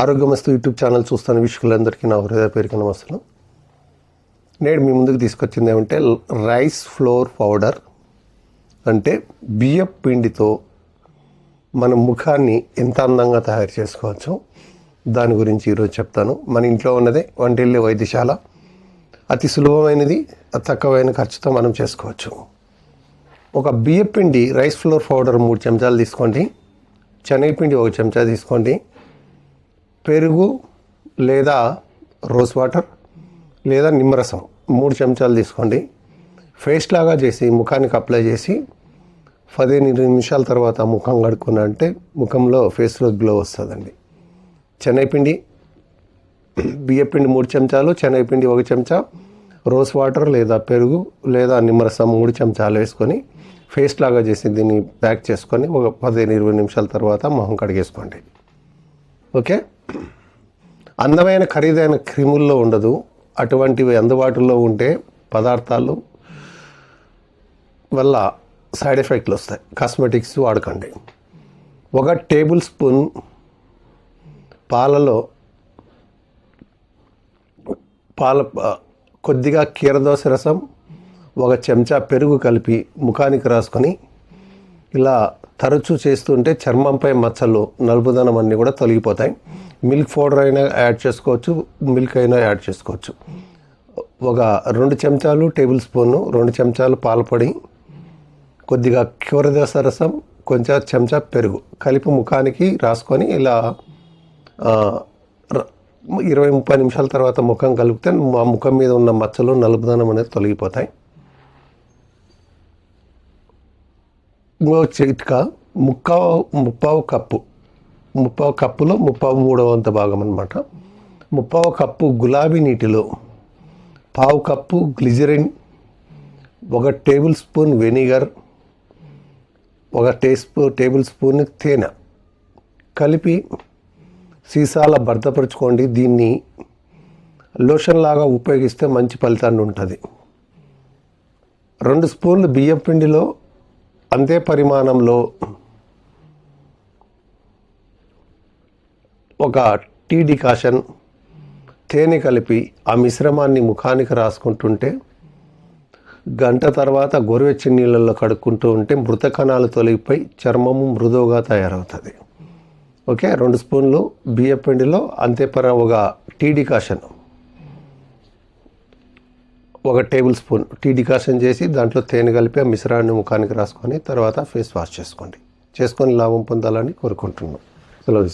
ఆరోగ్యమస్తు YouTube channel చూస్తున్న వీక్షకులందరికీ నా హృదయ పేరుకి నమస్కారం. నేడు మీ ముందుకు తీసుకొచ్చింది ఏమంటే రైస్ ఫ్లోర్ పౌడర్. అంటే బియ్యం పిండితో మన ముఖాన్ని ఎంత అందంగా తయారు చేసుకోవచ్చు దాని గురించి ఈరోజు చెప్తాను. మన ఇంట్లో ఉన్నదే వంటిల్లి వైద్యశాల. అతి సులభమైనది అతి తక్కువైన ఖర్చుతో మనం చేసుకోవచ్చు. ఒక బియ్యపిండి రైస్ ఫ్లోర్ పౌడర్ మూడు చెంచాలు తీసుకోండి. శనగపిండి ఒక చెంచా తీసుకోండి. పెరుగు లేదా రోజ్ వాటర్ లేదా నిమ్మరసం మూడు చెంచాలు తీసుకోండి. ఫేస్ లాగా చేసి ముఖానికి అప్లై చేసి పదిహేను ఇరవై నిమిషాల తర్వాత ముఖం కడుక్కున్నా అంటే ముఖంలో ఫేస్లో గ్లో వస్తుందండి. శనగపిండి బియ్యపిండి మూడు చెంచాలు శనగపిండి ఒక చెంచా రోజ్ వాటర్ లేదా పెరుగు లేదా నిమ్మరసం మూడు చెంచాలు వేసుకొని ఫేస్ లాగా చేసి దీన్ని ప్యాక్ చేసుకొని ఒక పదిహేను ఇరవై నిమిషాల తర్వాత మొహం కడిగేసుకోండి. ఓకే? అందమైన ఖరీదైన క్రిముల్లో ఉండదు. అటువంటివి అందుబాటులో ఉంటే పదార్థాలు వల్ల సైడ్ ఎఫెక్ట్లు వస్తాయి. కాస్మెటిక్స్ వాడకండి. ఒక టేబుల్ స్పూన్ పాలలో పాల కొద్దిగా కీరదోస రసం ఒక చెంచా పెరుగు కలిపి ముఖానికి రాసుకొని ఇలా తరచూ చేస్తుంటే చర్మంపై మచ్చలు నలుపుదనం అన్నీ కూడా తొలగిపోతాయి. మిల్క్ పౌడర్ అయినా యాడ్ చేసుకోవచ్చు మిల్క్ అయినా యాడ్ చేసుకోవచ్చు. ఒక రెండు చెంచాలు టేబుల్ స్పూను రెండు చెంచాలు పాలపొడి కొద్దిగా కూరదోస రసం కొంచెం చెంచా పెరుగు కలిపి ముఖానికి రాసుకొని ఇలా ఇరవై ముప్పై నిమిషాల తర్వాత ముఖం కలిపితే మా ముఖం మీద ఉన్న మచ్చలు నలుపుదనం అనేది తొలగిపోతాయి. ఇంకో చిట్కా ముక్క ముప్పావు కప్పు. ముప్పావు కప్పులో ముప్పావు మూడవ వంత భాగం అనమాట ముప్పావు కప్పు గులాబీ నీటిలో పావు కప్పు గ్లిజరిన్ ఒక టేబుల్ స్పూన్ వెనిగర్ ఒక టే స్పూ టేబుల్ స్పూన్ తేనె. కలిపి సీసాల భర్తపరుచుకోండి. దీన్ని లోషన్ లాగా ఉపయోగిస్తే మంచి ఫలితాన్ని ఉంటుంది. రెండు స్పూన్లు బియ్యం పిండిలో అంతే పరిమాణంలో ఒక టీ డికాషన్ తేనె కలిపి ఆ మిశ్రమాన్ని ముఖానికి రాసుకుంటుంటే గంట తర్వాత గోరువెచ్చని నీళ్ళల్లో కడుక్కుంటూ ఉంటే మృత కణాలు తొలగిపోయి చర్మము మృదువుగా తయారవుతుంది. ఓకే రెండు స్పూన్లు బియ్యపిండిలో పిండిలో ఒక టీ డికాషన్. ఒక టేబుల్ స్పూన్ టీ డికాషన్ చేసి దాంట్లో తేనె కలిపి ఆ మిశ్రాన్ని ముఖానికి రాసుకొని తర్వాత ఫేస్ వాష్ చేసుకోండి. చేసుకొని లాభం పొందాలని కోరుకుంటున్నాం. సెలవు